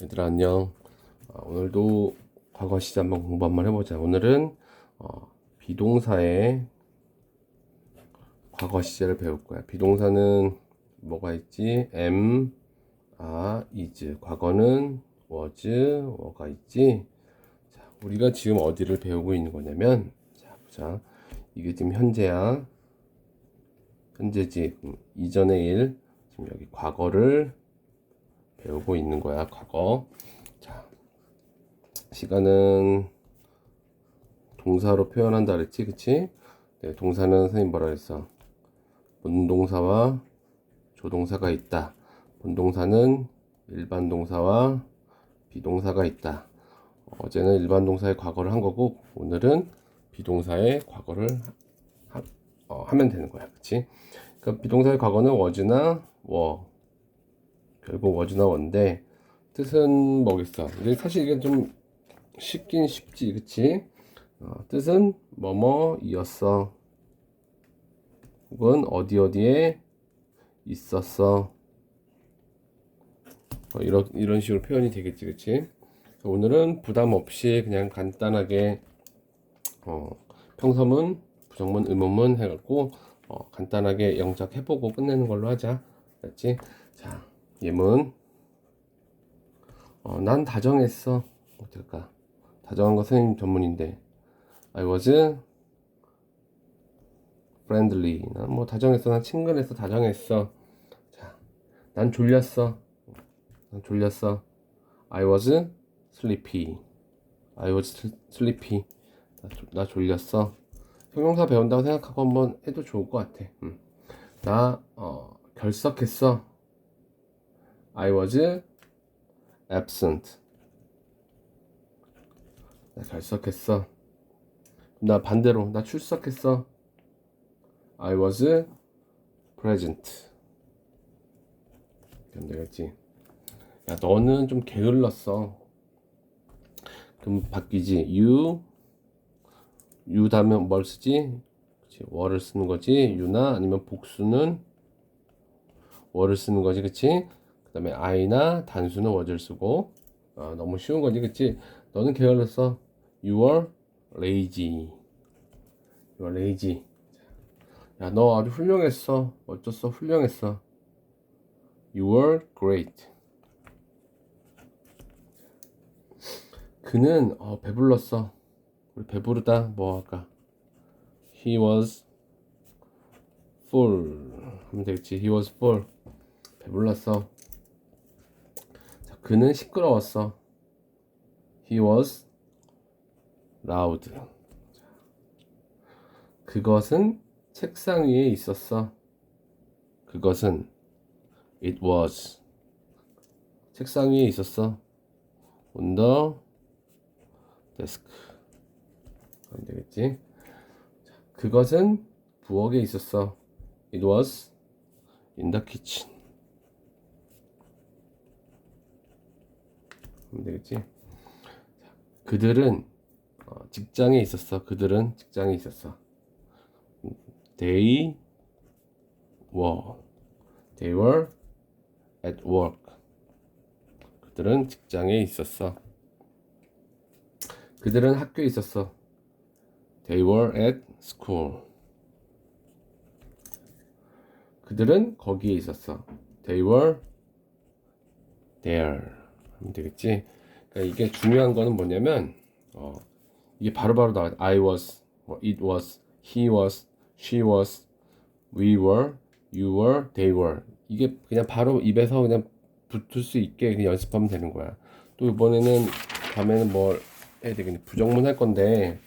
얘들아 안녕. 아, 오늘도 과거 시제 한번 공부 한번 해보자. 오늘은 어, 비동사의 과거 시제를 배울 거야. 비동사는 뭐가 있지? am, are, is. 과거는 was, were가 있지. 자, 우리가 지금 어디를 배우고 있는 거냐면, 자 보자. 이게 지금 현재야. 현재지. 음, 이전의 일. 지금 여기 과거를 배우고 있는 거야, 과거. 자, 시간은 동사로 표현한다 그랬지, 그치? 네, 동사는 선생님 뭐라 그랬어? 본동사와 조동사가 있다. 본동사는 일반 동사와 비동사가 있다. 어제는 일반 동사의 과거를 한 거고, 오늘은 비동사의 과거를 하, 어, 하면 되는 거야, 그치? 그러니까 비동사의 과거는 was나 were, 결국 워즈나 원데 뜻은 뭐겠어? 근데 사실 이게 좀 쉽긴 쉽지, 그치? 어, 뜻은 뭐뭐이었어. 혹은 어디 어디에 있었어. 어, 이런 이런 식으로 표현이 되겠지, 그치? 오늘은 부담 없이 그냥 간단하게 어, 평서문, 부정문, 의문문 해갖고 어, 간단하게 영작 해보고 끝내는 걸로 하자. 알았지? 자, 예문. 어, 난 다정했어. 어떨까? 다정한 거 선생님 전문인데. I was friendly. 난뭐 다정했어. 난 친근했어. 다정했어. 자, 난 졸렸어. 난 졸렸어. I was sleepy. I was sleepy. 나, 졸- 나 졸렸어. 형용사 배운다고 생각하고 한번 해도 좋을 것 같아. 음. 나 어, 결석했어. I was absent. 나 결석했어. 나 반대로 나 출석했어. I was present. 그럼 되겠지. 야 너는 좀 게을렀어. 그럼 바뀌지. You you 다음에 뭘 쓰지? 그치, were를 쓰는 거지. you나 아니면 복수는 were를 쓰는 거지, 그치? 그 다음에 I나 단수는 was를 쓰고 아, 너무 쉬운 거지 그치? 너는 게을렀어 You were lazy. You were lazy. 야 너 아주 훌륭했어. 어쩌어 훌륭했어. You were great. 그는 어, 배불렀어. 우리 배부르다 뭐 할까? He was full. 하면 되겠지. He was full. 배불렀어. 자, 그는 시끄러웠어. He was loud. 자, 그것은 책상 위에 있었어. 그것은 it was 책상 위에 있었어. on the desk. 그럼 되겠지? 자, 그것은 부엌에 있었어. It was in the kitchen. 하면 되겠지? 자, 그들은 어, 직장에 있었어. 그들은 직장에 있었어. They were. They were at work. 그들은 직장에 있었어. 그들은 학교에 있었어. They were at school. 그들은 거기에 있었어. They were there. 되겠지. 그러니까 이게 중요한 거는 뭐냐면 어, 이게 바로바로 나와. I was, 뭐, it was, he was, she was, we were, you were, they were. 이게 그냥 바로 입에서 그냥 붙을 수 있게 그냥 연습하면 되는 거야. 또 이번에는 다음에는 뭘 해야 되겠니? 부정문 할 건데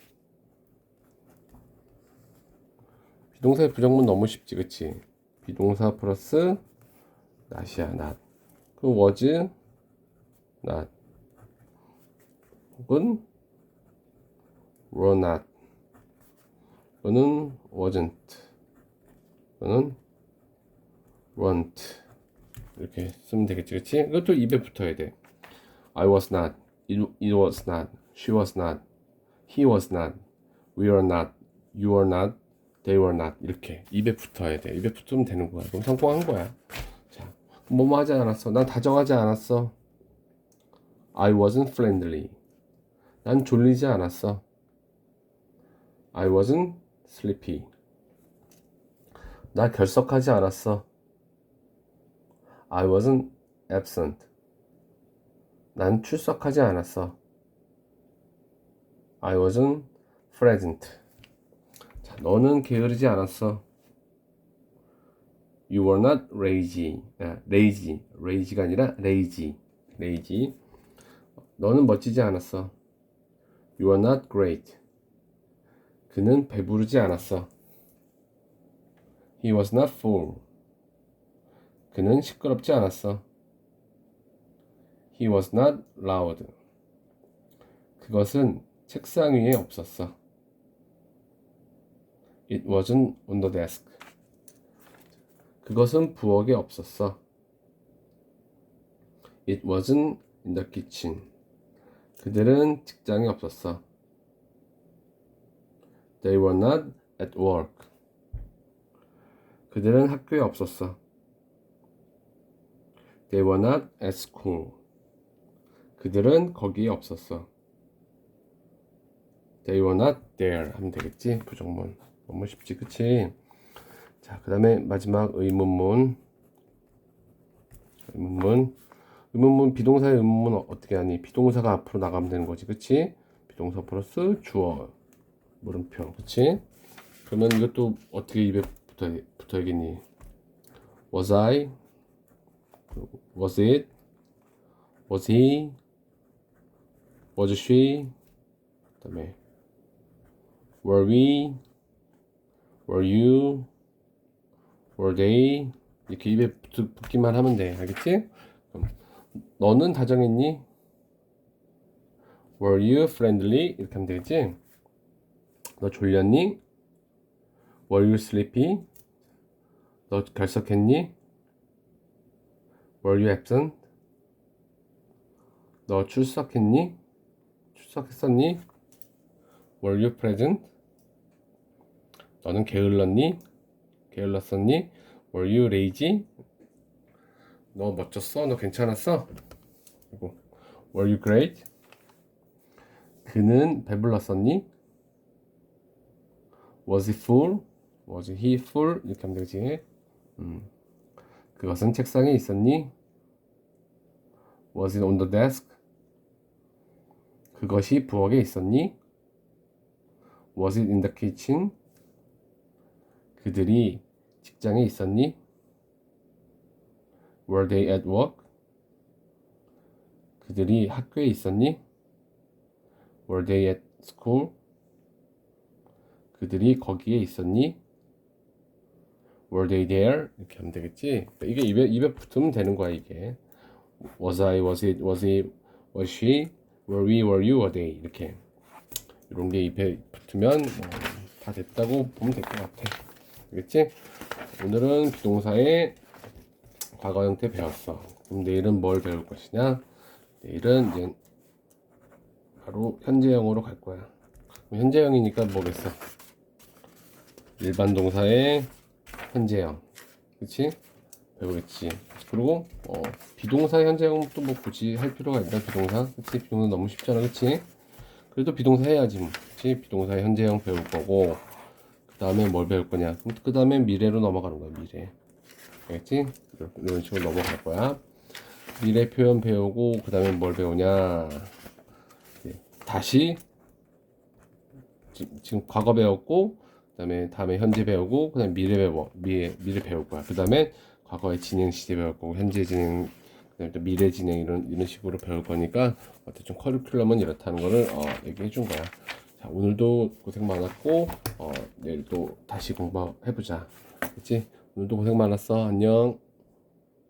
비동사의 부정문 너무 쉽지, 그치? 비동사 플러스 not이야, not. 그 was, not. 혹은 were not. 또는 wasn't. 또는 weren't. 이렇게 쓰면 되겠지, 그치? 이것도 입에 붙어야 돼. I was not. It, it was not. She was not. He was not. We were not. You were not. They were not. 이렇게 입에 붙어야 돼. 입에 붙으면 되는 거야. 그럼 성공한 거야. 자, 뭐뭐 하지 않았어. 난 다정하지 않았어. I wasn't friendly. 난 졸리지 않았어. I wasn't sleepy. 나 결석하지 않았어. I wasn't absent. 난 출석하지 않았어. I wasn't present. 자, 너는 게으르지 않았어. You were not lazy. 아, lazy. lazy가 아니라 lazy. lazy. 너는 멋지지 않았어. You are not great. 그는 배부르지 않았어. He was not full. 그는 시끄럽지 않았어. He was not loud. 그것은 책상 위에 없었어. It wasn't on the desk. 그것은 부엌에 없었어. It wasn't in the kitchen. 그들은 직장에 없었어. They were not at work. 그들은 학교에 없었어. They were not at school. 그들은 거기에 없었어. They were not there 하면 되겠지? 부정문. 너무 쉽지, 그치? 자, 그 다음에 마지막 의문문. 의문문. 의문문, 비동사의 의문문 어떻게 하니? 비동사가 앞으로 나가면 되는 거지, 그치? 비동사 플러스 주어. 물음표, 그치? 그러면 이것도 어떻게 입에 붙어, 붙어야겠니? Was I? Was it? Was he? Was she? 그 다음에 Were we? Were you? Were they? 이렇게 입에 붙, 붙기만 하면 돼. 알겠지? 너는 다정했니? Were you friendly? 이렇게 하면 되겠지? 너 졸렸니? Were you sleepy? 너 결석했니? Were you absent? 너 출석했니? 출석했었니? Were you present? 너는 게을렀니? 게을렀었니? Were you lazy? 너 멋졌어? 너 괜찮았어? 그리고 Were you great? 그는 배불렀었니? Was he full? Was he full? 이렇게 하면 되지. 음. 그것은 책상에 있었니? Was it on the desk? 그것이 부엌에 있었니? Was it in the kitchen? 그들이 직장에 있었니? Were they at work? 그들이 학교에 있었니? Were they at school? 그들이 거기에 있었니? Were they there? 이렇게 하면 되겠지? 이게 입에, 입에 붙으면 되는 거야, 이게. Was I, was it, was he, was she, were we, were you, were they. 이렇게. 이런 게 입에 붙으면 뭐, 다 됐다고 보면 될 것 같아. 알겠지? 오늘은 비동사의 과거 형태 배웠어. 그럼 내일은 뭘 배울 것이냐? 내일은 이제 바로 현재형으로 갈 거야. 현재형이니까 뭐겠어? 일반 동사의 현재형. 그치? 배우겠지. 그리고 어, 비동사 현재형도 뭐 굳이 할 필요가 있나 비동사? 그치? 비동사 너무 쉽잖아. 그치? 그래도 비동사 해야지 뭐. 그치? 비동사 현재형 배울 거고 그 다음에 뭘 배울 거냐? 그 다음에 미래로 넘어가는 거야. 미래. 알겠지? 이런 식으로 넘어갈 거야. 미래 표현 배우고 그 다음에 뭘 배우냐? 다시 지, 지금 과거 배웠고 그다음에 다음에 현재 배우고 그다음에 미래 배워 미래 미래 배울 거야. 그다음에 과거의 진행 시제 배울 거고 현재 진행 또 미래 진행 이런 이런 식으로 배울 거니까 어때 좀 커리큘럼은 이렇다는 거를 어, 얘기해 준 거야. 자 오늘도 고생 많았고 어, 내일 또 다시 공부해 보자. 그렇지? 오늘도 고생 많았어. 안녕.